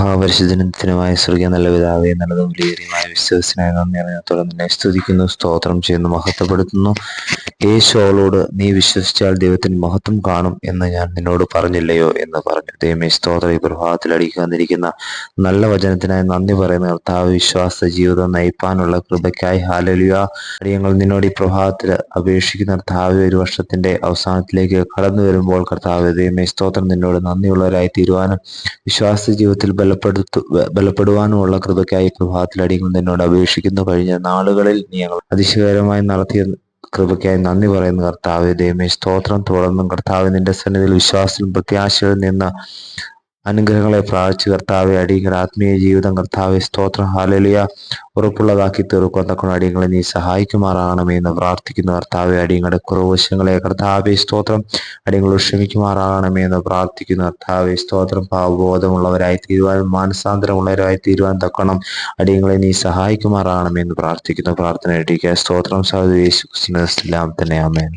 മഹാപരിശുദ്ധനത്തിനുമായ സ്വർഗീയ നല്ല പിതാവേ നല്ലതും വിലയേറിയമായ വിശ്വസനായ നന്ദി അറിയാത്തോടെ തുടർന്ന് സ്തുതിക്കുന്നു സ്തോത്രം ചെയ്യുന്നു മഹത്വപ്പെടുത്തുന്നു. യേശു അവളോട് നീ വിശ്വസിച്ചാൽ ദൈവത്തിന് മഹത്വം കാണും എന്ന് ഞാൻ നിന്നോട് പറഞ്ഞില്ലയോ? എന്ന് പറഞ്ഞു. ദൈവമേ സ്തോത്ര. പ്രഭാതത്തിൽ അടിക്കാന്നിരിക്കുന്ന നല്ല വചനത്തിനായി നന്ദി പറയുന്ന. കർത്താവ് വിശ്വാസ ജീവിതം നയിപ്പാനുള്ള കൃപയ്ക്കായി. ഹാലലിയ കാര്യങ്ങൾ നിന്നോട് ഈ പ്രഭാതത്തിൽ അപേക്ഷിക്കുന്ന. കർത്താവ് ഒരു വർഷത്തിന്റെ അവസാനത്തിലേക്ക് കടന്നു വരുമ്പോൾ കർത്താവ് ദൈവമേ സ്തോത്രം. നിന്നോട് നന്ദിയുള്ളവരായി തീരുവാനും വിശ്വാസ ജീവിതത്തിൽ ബലപ്പെടുത്തു ബലപ്പെടുവാനുമുള്ള കൃപയ്ക്കായി പ്രഭാതത്തിൽ അടിയങ്ങൾ നിന്നോട് അപേക്ഷിക്കുന്നു. കഴിഞ്ഞ നാളുകളിൽ നീ ഞങ്ങൾ അതിശയകരമായി നടത്തിയ കൃപയ്ക്കായി നന്ദി പറയുന്ന കർത്താവ്. ദൈവമേ സ്തോത്രം. തുടർന്നും കർത്താവ് നിന്റെ സന്നിധിയിൽ വിശ്വാസത്തിലും പ്രത്യാശയിൽ നിന്ന് അനുഗ്രഹങ്ങളെ പ്രാപിച്ചു കർത്താവെ അടിയങ്ങൾ ആത്മീയ ജീവിതം കർത്താവെ സ്തോത്രം ഹാലലിയ ഉറപ്പുള്ളതാക്കി തീർക്കുവാൻ തക്കൊണ്ട് അടിയങ്ങളെ നീ സഹായിക്കുമാറാകണമേ എന്ന് പ്രാർത്ഥിക്കുന്നു. കർത്താവെ അടിയങ്ങളുടെ കുറവശങ്ങളെ കർത്താവെ സ്തോത്രം. അടിയങ്ങളോട് ക്ഷമിക്കുമാറാകണമേ എന്ന് പ്രാർത്ഥിക്കുന്നു. കർത്താവെ സ്തോത്രം. പാവബോധമുള്ളവരായി തീരുവാൻ മാനസാന്തരമുള്ളവരായി തീരുവാൻ തക്കണം അടിയങ്ങളെ നീ സഹായിക്കുമാറാകണമേ എന്ന് പ്രാർത്ഥിക്കുന്നു. പ്രാർത്ഥന ഇടിക്കുക സ്തോത്രം. സഹോദരി യേശു ക്രിസ്തുവിനെ തന്നെ ആമേൻ.